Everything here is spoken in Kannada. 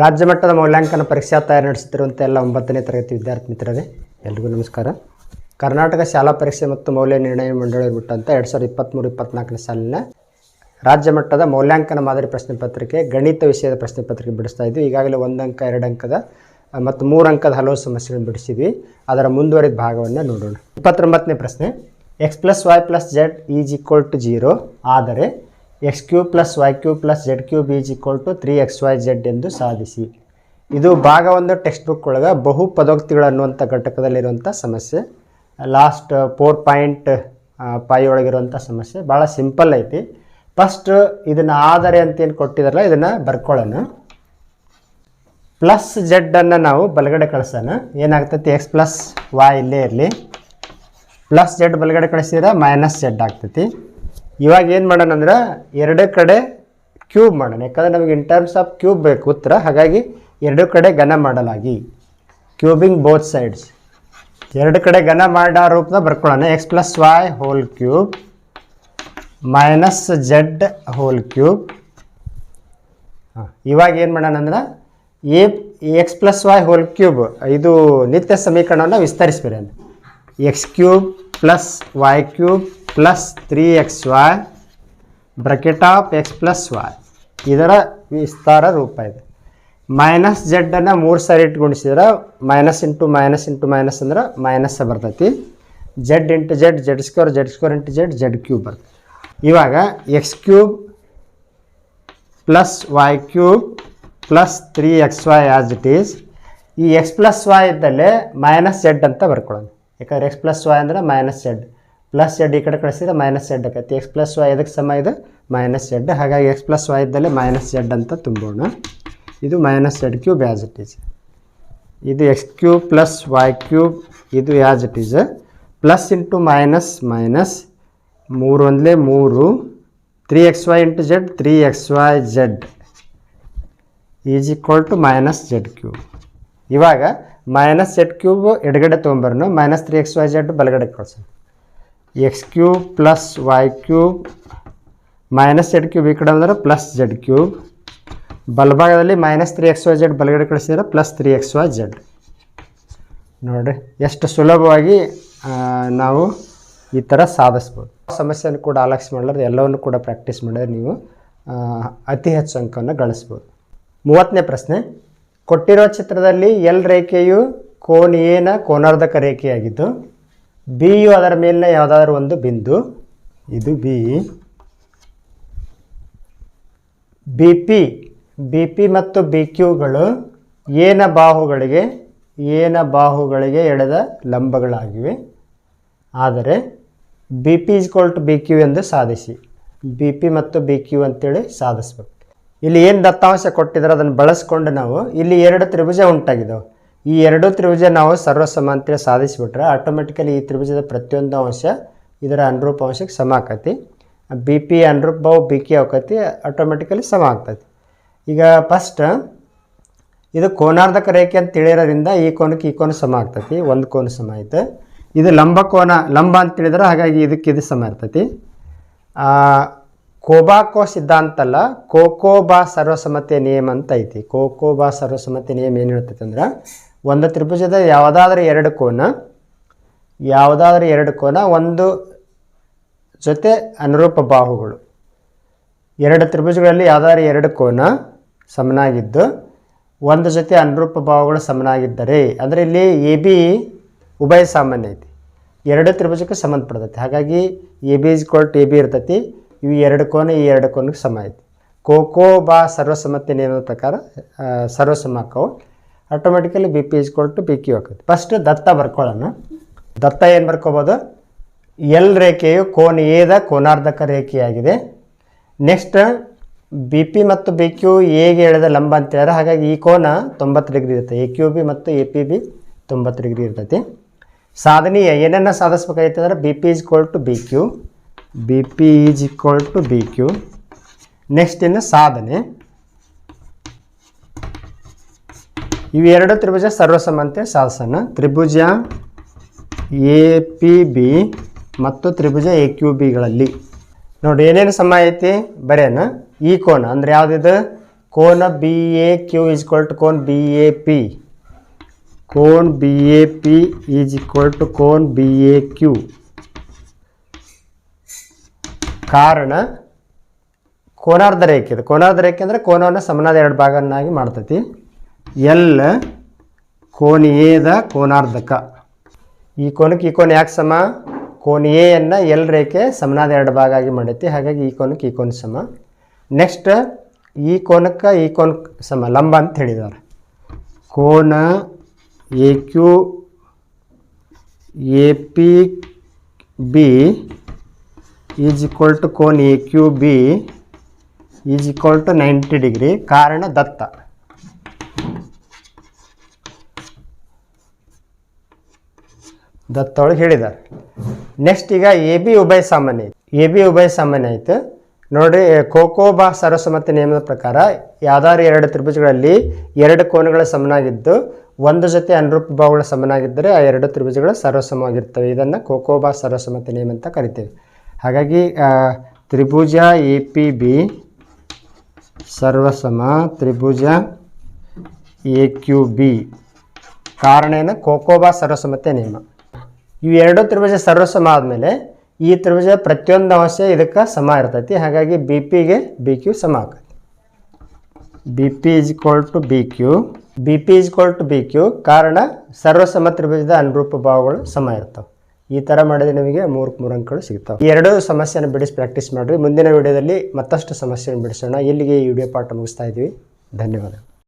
ರಾಜ್ಯ ಮಟ್ಟದ ಮೌಲ್ಯಾಂಕನ ಪರೀಕ್ಷಾ ತಯಾರಿ ನಡೆಸುತ್ತಿರುವಂಥ ಎಲ್ಲ ಒಂಬತ್ತನೇ ತರಗತಿ ವಿದ್ಯಾರ್ಥಿ ಮಿತ್ರರೇ, ಎಲ್ರಿಗೂ ನಮಸ್ಕಾರ. ಕರ್ನಾಟಕ ಶಾಲಾ ಪರೀಕ್ಷೆ ಮತ್ತು ಮೌಲ್ಯ ನಿರ್ಣಯ ಮಂಡಳಿ ಬಿಟ್ಟಂತ ಎರಡು ಸಾವಿರದ ಇಪ್ಪತ್ತ್ಮೂರು ಇಪ್ಪತ್ನಾಲ್ಕನೇ ಸಾಲಿನ ರಾಜ್ಯ ಮಟ್ಟದ ಮೌಲ್ಯಾಂಕನ ಮಾದರಿ ಪ್ರಶ್ನೆ ಪತ್ರಿಕೆ, ಗಣಿತ ವಿಷಯದ ಪ್ರಶ್ನೆ ಪತ್ರಿಕೆ ಬಿಡಿಸ್ತಾ ಇದ್ವಿ. ಈಗಾಗಲೇ ಒಂದು ಅಂಕ, ಎರಡು ಅಂಕದ ಮತ್ತು ಮೂರು ಅಂಕದ ಹಲವು ಸಮಸ್ಯೆಗಳನ್ನು ಬಿಡಿಸಿದ್ವಿ. ಅದರ ಮುಂದುವರಿದ ಭಾಗವನ್ನು ನೋಡೋಣ. ಇಪ್ಪತ್ತೊಂಬತ್ತನೇ ಪ್ರಶ್ನೆ x plus y plus z is equal to zero ಆದರೆ x cube plus y cube plus z cube is equal to three x y z ಎಂದು ಸಾಧಿಸಿ. ಇದು ಭಾಗ ಒಂದು ಟೆಕ್ಸ್ಟ್ ಬುಕ್ ಒಳಗೆ ಬಹು ಪದೋಕ್ತಿಗಳು ಅನ್ನುವಂಥ ಘಟಕದಲ್ಲಿರುವಂಥ ಸಮಸ್ಯೆ ಲಾಸ್ಟ್ ಫೋರ್ ಪಾಯಿಂಟ್ ಫೈ ಒಳಗಿರುವಂಥ ಸಮಸ್ಯೆ. ಭಾಳ ಸಿಂಪಲ್ ಐತಿ. ಫಸ್ಟ್ ಇದನ್ನು ಆದರೆ ಅಂತ ಏನು ಕೊಟ್ಟಿದಾರಲ್ಲ, ಇದನ್ನು ಬರ್ಕೊಳ್ಳೋಣ ಪ್ಲಸ್ ಜೆಡ್ಡನ್ನು ನಾವು ಬಲಗಡೆ ಕಳಿಸೋಣ. ಏನಾಗ್ತೈತಿ? ಎಕ್ಸ್ ಪ್ಲಸ್ ವಾಯ್ ಇಲ್ಲೇ ಇರಲಿ. ಪ್ಲಸ್ ಜೆಡ್ ಬಲಗಡೆ ಕಳಿಸಿದ್ರೆ ಮೈನಸ್ ಜೆಡ್ ಆಗ್ತೈತಿ. ಇವಾಗ ಏನು ಮಾಡೋಣ ಅಂದ್ರೆ ಎರಡು ಕಡೆ ಕ್ಯೂಬ್ ಮಾಡೋಣ. ಯಾಕಂದ್ರೆ ನಮಗೆ ಇನ್ ಟರ್ಮ್ಸ್ ಆಫ್ ಕ್ಯೂಬ್ ಬೇಕು ಉತ್ತರ. ಹಾಗಾಗಿ ಎರಡು ಕಡೆ ಘನ ಮಾಡಲಾಗಿ. ಕ್ಯೂಬಿಂಗ್ ಬೋತ್ ಸೈಡ್ಸ್ ಎರಡು ಕಡೆ ಘನ ಮಾಡೋ ರೂಪದ ಬರ್ಕೊಳ್ಳೋಣ. X plus y whole cube minus z whole cube ಹಾಂ, ಇವಾಗ ಏನು ಮಾಡೋಣ ಅಂದ್ರೆ a x plus y whole cube ಇದು ನಿತ್ಯ ಸಮೀಕರಣವನ್ನು ವಿಸ್ತರಿಸ್ಬಿಡೋಣ x cube plus y cube plus three x y bracket of x plus y ಇದರ ವಿಸ್ತಾರ ರೂಪ ಇದೆ. ಮೈನಸ್ ಜೆಡ್ಡನ್ನು ಮೂರು ಸಾರಿ ಇಟ್ಟು ಗುಣಿಸಿದ್ರೆ minus into minus into minus ಅಂದ್ರೆ ಮೈನಸ್ ಬರ್ತೈತಿ. Z into z z square z square into z z cube ಬರ್ತದೆ ಇವಾಗ x cube plus y cube plus three x y as it is ಈ ಎಕ್ಸ್ ಪ್ಲಸ್ ವೈ ಇದ್ದಲ್ಲಿ ಮೈನಸ್ ಜೆಡ್ ಅಂತ ಬರ್ಕೊಳ್ಳೋಣ ಯಾಕಂದ್ರೆ ಎಕ್ಸ್ ಪ್ಲಸ್ ವೈ ಅಂದರೆ ಮೈನಸ್ ಜೆಡ್ ಪ್ಲಸ್ ಎಡ್ ಈ ಕಡೆ ಕಳಿಸಿದ್ರೆ ಮೈನಸ್ ಎಡ್ ಆಕೈತಿ. ಎಕ್ಸ್ ಪ್ಲಸ್ ವೈ ಎದಕ್ಕೆ ಸಮ ಇದು? ಮೈನಸ್ ಎಡ್ ಹಾಗಾಗಿ ಎಕ್ಸ್ ಪ್ಲಸ್ ವೈ ಇದ್ದಲ್ಲಿ ಮೈನಸ್ ಎಡ್ ಅಂತ ತುಂಬೋಣ. ಇದು minus z cube as it is ಇದು x cube plus y cube ಇದು as it is plus into minus minus ಮೂರು ಒಂದಲೇ ಮೂರು. Three x y into z three x y z is equal to minus z cube ಇವಾಗ ಮೈನಸ್ ಜೆಡ್ ಕ್ಯೂಬ್ ಎಡಗಡೆ ತೊಗೊಂಬರೋಣ minus three x y z ಬಲಗಡೆ ಕಳ್ಸೋಣ. X cube plus y cube minus z cube ಈ ಕಡೆ ಅಂದ್ರೆ ಪ್ಲಸ್ ಜೆಡ್ ಕ್ಯೂಬ್ ಬಲಭಾಗದಲ್ಲಿ minus three x y z ಬಲಗಡೆ ಕಳಿಸಿದ್ರೆ plus three x y z ನೋಡಿರಿ, ಎಷ್ಟು ಸುಲಭವಾಗಿ ನಾವು ಈ ಥರ ಸಾಧಿಸ್ಬೋದು. ಸಮಸ್ಯೆಯನ್ನು ಕೂಡ ಆಲಕ್ಷಿ ಮಾಡಲಾರ್ದು ಎಲ್ಲವನ್ನು ಕೂಡ ಪ್ರಾಕ್ಟೀಸ್ ಮಾಡಿದ್ರೆ ನೀವು ಅತಿ ಹೆಚ್ಚು ಅಂಕವನ್ನು ಗಳಿಸ್ಬೋದು. ಮೂವತ್ತನೇ ಪ್ರಶ್ನೆ, ಕೊಟ್ಟಿರೋ ಚಿತ್ರದಲ್ಲಿ ಎಲ್ ರೇಖೆಯು ಕೋನಿಯೇನ ಕೋನಾರ್ಧಕ ರೇಖೆಯಾಗಿದ್ದು ಬಿ ಯು ಅದರ ಮೇಲಿನ ಯಾವುದಾದ್ರೂ ಒಂದು ಬಿಂದು, ಇದು B. B P B P ಮತ್ತು ಬಿ ಕ್ಯೂಗಳು ಏನ ಬಾಹುಗಳಿಗೆ ಏನ ಬಾಹುಗಳಿಗೆ ಎಳೆದ ಲಂಬಗಳಾಗಿವೆ. ಆದರೆ B P is equal to B Q ಎಂದು ಸಾಧಿಸಿ, ಬಿ ಪಿ ಮತ್ತು ಬಿ ಕ್ಯೂ ಅಂತೇಳಿ ಸಾಧಿಸ್ಬೇಕು. ಇಲ್ಲಿ ಏನು ದತ್ತಾಂಶ ಕೊಟ್ಟಿದ್ರೆ ಅದನ್ನು ಬಳಸ್ಕೊಂಡು ನಾವು ಇಲ್ಲಿ ಎರಡು ತ್ರಿಭುಜ ಉಂಟಾಗಿದ್ದಾವೆ ಈ ಎರಡು ತ್ರಿಭುಜ ನಾವು ಸರ್ವಸಮಾನತೆ ಸಾಧಿಸಿಬಿಟ್ರೆ ಆಟೋಮೆಟಿಕಲಿ ಈ ತ್ರಿಭುಜದ ಪ್ರತಿಯೊಂದು ಅಂಶ ಇದರ ಅನುರೂಪ ಅಂಶಕ್ಕೆ ಸಮ ಆಕತಿ. ಬಿ ಪಿ ಅನುರೂಪ ಬಾವು ಬಿ ಕೆ ಆಕತಿ ಆಟೋಮೆಟಿಕಲಿ ಸಮ ಆಗ್ತೈತಿ. ಈಗ ಫಸ್ಟ್ ಇದು ಕೋನಾರ್ಧಕ ರೇಖೆ ಅಂತ ತಿಳಿಯೋದ್ರಿಂದ ಈ ಕೋನಕ್ಕೆ ಈ ಕೋನ ಸಮ ಆಗ್ತೈತಿ, ಒಂದು ಕೋನ ಸಮ ಆಯ್ತು ಇದು ಲಂಬ ಕೋನ, ಲಂಬ ಅಂತ ತಿಳಿದ್ರೆ ಹಾಗಾಗಿ ಇದಕ್ಕೆ ಇದು ಸಮ ಇರ್ತೈತಿ. ಕೋಬಾಕೋ ಸಿದ್ಧಾಂತ ಅಲ್ಲ ಕೋಕೋಬಾ ಸರ್ವಸಮ್ಮತಿಯ ನಿಯಮ ಅಂತ ಐತಿ. ಕೋಕೋಬಾ ಸರ್ವಸಮ್ಮತಿಯ ನಿಯಮ ಏನು ಹೇಳ್ತೈತೆ ಅಂದ್ರೆ ಒಂದು ತ್ರಿಭುಜದ ಯಾವುದಾದ್ರೂ ಎರಡು ಕೋನ ಯಾವುದಾದ್ರೂ ಎರಡು ಕೋನ ಒಂದು ಜೊತೆ ಅನುರೂಪ ಬಾಹುಗಳು. ಎರಡು ತ್ರಿಭುಜಗಳಲ್ಲಿ ಯಾವುದಾದ್ರೂ ಎರಡು ಕೋನ ಸಮನಾಗಿದ್ದು ಒಂದು ಜೊತೆ ಅನುರೂಪ ಬಾಹುಗಳು ಸಮನಾಗಿದ್ದರೆ ಅಂದರೆ ಇಲ್ಲಿ ಎ ಬಿ ಉಭಯ ಸಾಮಾನ್ಯ ಐತಿ. ಎರಡು ತ್ರಿಭುಜಕ್ಕೆ ಸಂಬಂಧಪಡ್ತೈತಿ. ಹಾಗಾಗಿ A B is equal A B ಇರ್ತೈತಿ. ಇವು ಎರಡು ಕೋನ ಈ ಎರಡು ಕೋನಕ್ಕೆ ಸಮ ಐತಿ. ಕೋಕೋ ಬಾ ಸರ್ವಸಮ್ಮತಿ ನಿಯಮದ ಪ್ರಕಾರ ಆ, ಸರ್ವಸಮ ಆಕ್ಕವು automatically B P is to P Q ಆಗುತ್ತೆ. ಫಸ್ಟ್ ದತ್ತ ಬರ್ಕೊಳ್ಳೋಣ. ದತ್ತ ಏನು ಬರ್ಕೋಬೋದು? ಎಲ್ ರೇಖೆಯು ಕೋನ ಎದ ಕೋನಾರ್ಧಕ ರೇಖೆಯಾಗಿದೆ. ನೆಕ್ಸ್ಟ್ ಬಿ ಪಿ ಮತ್ತು ಬಿ ಕ್ಯೂ ಎಗೆ ಎಳೆದ ಲಂಬ ಅಂತ ಹೇಳಿದ್ರೆ, ಹಾಗಾಗಿ ಈ ಕೋನ ತೊಂಬತ್ತು ಡಿಗ್ರಿ ಇರುತ್ತೆ. ಎ ಕ್ಯೂ ಬಿ ಮತ್ತು ಎ ಪಿ ಬಿ ತೊಂಬತ್ತು ಡಿಗ್ರಿ ಇರ್ತೈತಿ. ಸಾಧನೀಯ ಏನನ್ನ ಸಾಧಿಸ್ಬೇಕಾಗಿತ್ತು ಅಂದರೆ B P is equal to B Q B P is equal to B Q next ಇನ್ನು ಸಾಧನೆ. ಇವೆರಡು ತ್ರಿಭುಜ ಸರ್ವಸಮಂತೆ ಸಾಧಿಸೋಣ ತ್ರಿಭುಜ ಎ, ಪಿ, ಬಿ ಮತ್ತು ತ್ರಿಭುಜ ಎ, ಕ್ಯೂ ಬಿಗಳಲ್ಲಿ ನೋಡಿ, ಏನೇನು ಸಮ ಐತಿ? ಬರೇನ ಈ ಕೋನ, ಅಂದ್ರೆ ಯಾವುದಿದು? ಕೋನ B, A, Q is equal to cone B, A, P. Cone B, A, P is equal to cone B, A, Q. ಕಾರಣ, ಕೋನಾರ್ಧ ರೇಖೆ ಇದೆ. ಕೋನಾರ್ಧ ರೇಖೆ ಅಂದರೆ ಕೋನವನ್ನು ಸಮನಾದ ಎರಡು ಭಾಗವನ್ನಾಗಿ ಮಾಡ್ತೈತಿ. ಎಲ್ ಕೋನಿಯೇದ ಕೋನಾರ್ಧಕ. ಈ ಕೋನಕ್ಕೆ ಈ ಕೋನ ಯಾಕೆ ಸಮ? ಕೋನ ಎಯನ್ನು ಎಲ್ ರೇಖೆ ಸಮನಾದ ಎರಡು ಭಾಗ ಆಗಿ ಮಾಡೈತಿ. ಹಾಗಾಗಿ ಈ ಕೋನಕ್ಕೆ ಈ ಕೋನ ಸಮ. ನೆಕ್ಸ್ಟ್ ಈ ಕೋನಕ್ಕೆ ಈ ಕೋನಕ್ಕೆ ಸಮ ಲಂಬ ಅಂತ ಹೇಳಿದ್ದಾರೆ ಕೋನ A Q A P B is equal to cone A Q B is equal to ninety degree ಕಾರಣ ದತ್ತ. ದತ್ತ ಒಳಗೆ ಹೇಳಿದ್ದಾರೆ ನೆಕ್ಸ್ಟ್ ಈಗ ಎ ಬಿ ಉಭಯ ಸಾಮಾನ್ಯ ಎ ಬಿ ಉಭಯ ಸಾಮಾನ್ಯ ಆಯಿತು ನೋಡಿ ಕೋಕೋಬಾ ಸರ್ವಸಮ್ಮತಿ ನಿಯಮದ ಪ್ರಕಾರ ಯಾವ್ದಾದ್ರು ಎರಡು ತ್ರಿಭುಜಗಳಲ್ಲಿ ಎರಡು ಕೋನಗಳ ಸಮನಾಗಿದ್ದು, ಒಂದು ಜೊತೆ ಅನುರೂಪ ಭಾವಗಳ ಸಮನಾಗಿದ್ದರೆ ಆ ಎರಡು ತ್ರಿಭುಜಗಳು ಸರ್ವಸಮವಾಗಿರ್ತವೆ. ಇದನ್ನು ಕೋಕೋಬಾ ಸರ್ವಸಮ್ಮತ ನಿಯಮ ಅಂತ ಕರಿತೇವೆ. ಹಾಗಾಗಿ ತ್ರಿಭುಜ ಎ ಪಿ ಬಿ ಸರ್ವಸಮ, ತ್ರಿಭುಜ ಎ ಕ್ಯೂ ಬಿ. ಕಾರಣ ಏನು? ಕೋಕೋಬಾ ಸರ್ವಸಮ್ಮತೆ ನಿಯಮ. ಇವು ಎರಡು ತ್ರಿಭುಜ ಸರ್ವಸಮ ಆದಮೇಲೆ ಈ ತ್ರಿಭುಜ ಪ್ರತಿಯೊಂದು ಅಂಶ ಇದಕ್ಕೆ ಸಮ ಇರ್ತೈತಿ. ಹಾಗಾಗಿ ಬಿ ಪಿಗೆ ಬಿ ಕ್ಯೂ ಸಮ ಆಗ್ತೈತಿ B P is equal to B Q B P is equal to B Q ಕಾರಣ ಸರ್ವಸಮ ತ್ರಿಭುಜದ ಅನುರೂಪ ಭಾವಗಳು ಸಮ ಇರ್ತವೆ. ಈ ಥರ ಮಾಡಿದ್ರೆ ನಿಮಗೆ ಮೂರು ಮೂರು ಅಂಕಗಳು ಸಿಗ್ತಾವೆ. ಈ ಎರಡೂ ಸಮಸ್ಯೆನ ಬಿಡಿಸಿ ಪ್ರಾಕ್ಟೀಸ್ ಮಾಡಿರಿ. ಮುಂದಿನ ವಿಡಿಯೋದಲ್ಲಿ ಮತ್ತಷ್ಟು ಸಮಸ್ಯೆಯನ್ನು ಬಿಡಿಸೋಣ. ಇಲ್ಲಿಗೆ ಈ ವಿಡಿಯೋ ಪಾಠ ಮುಗಿಸ್ತಾ ಇದ್ದೀವಿ. ಧನ್ಯವಾದ